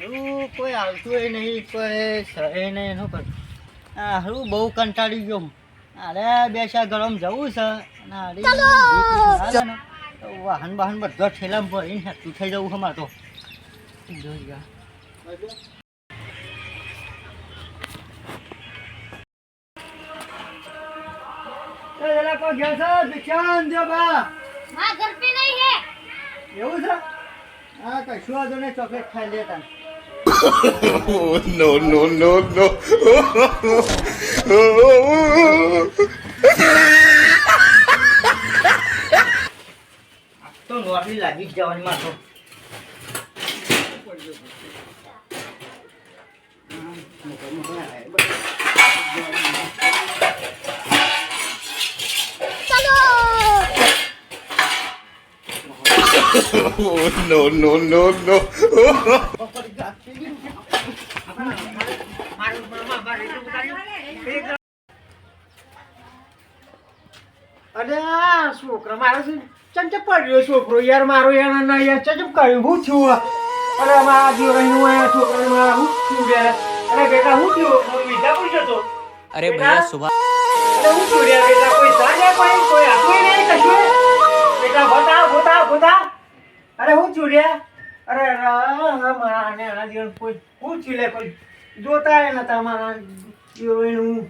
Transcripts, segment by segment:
એવું કોઈ આવતું નહીં કોઈ સહે નહીં એનું પણ. હારું બહુ કંટાળી ગયો અરે બેસા ગરમ જવું છે. વાહન વાહન બધા ઠેલા ભરીને હેતું થઈ જવું અમારે તો. એવું છે? હા કશું વાંધો નહીં ચોકલેટ ખાઈ લેતા no, no, no, no. તો નોટલી લાગી જ જવાની માં no, no, no, no. અરે છોકરા મારો ચંચપ હું થયું અરે મારા હું થયું યાર અરે અરે ભૈયા સુભા હું થયું કોઈ કોઈ કોઈ આટલું નહીં કશું બતાવ બતાવ બતાવ અરે હું થયું યાર અરે રા, મારા આને આના જીવન કોઈ હું લે કોઈ જોતા એ નતા મારા હિરોઈન હું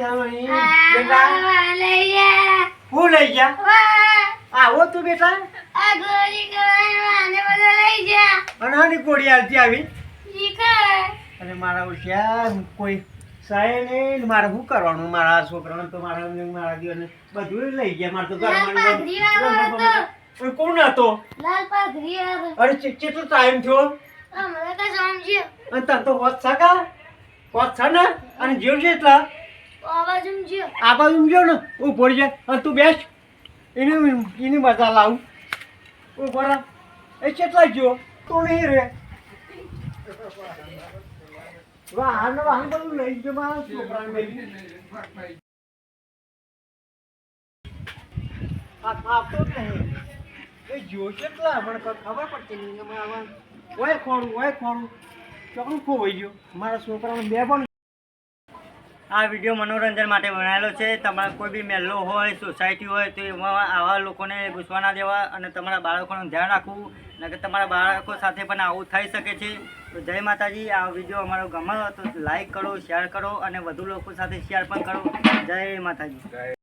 જાણો બેટા? હું લઈ ગયા? આવો તું બેટા? અને આની કોડી હાલતી આવી. અને મારા હોશિયાર કોઈ નહીં મારે શું કરવાનું? મારા છોકરાને તો મારા મારા દિવસને બધું લઈ ગયા. મારે તો ઘરમાં કોણ હતો? અરે કેટલો ટાઈમ થયો? અને તને તો હોત છે કા? હોત છે ને? અને જીવ છે એટલા? આ બાજુ જો ને? ભરી જાય અને તું બેસ. એની એની મજા લાવું. ઊભો એ કેટલા જો તું નહીં રે. વાહન વાહન બધું આ નહીં. એ જો કેટલા કોઈ ખબર પડતી નહીં કે મારા છોકરાને બે પણ આ વીડિયો મનોરંજન માટે બનાવેલો છે. તમારા કોઈ બી મહેલો હોય સોસાયટી હોય, તો એમાં આવા લોકોને ઘૂસવા ના દેવા અને તમારા બાળકોનું ધ્યાન રાખવું. કે તમારા બાળકો સાથે પણ આવું થઈ શકે છે. તો જય માતાજી, આ વીડિયો અમારો ગમ્યો તો લાઈક કરો શેર કરો અને વધુ લોકો સાથે શેર પણ કરો. જય માતાજી.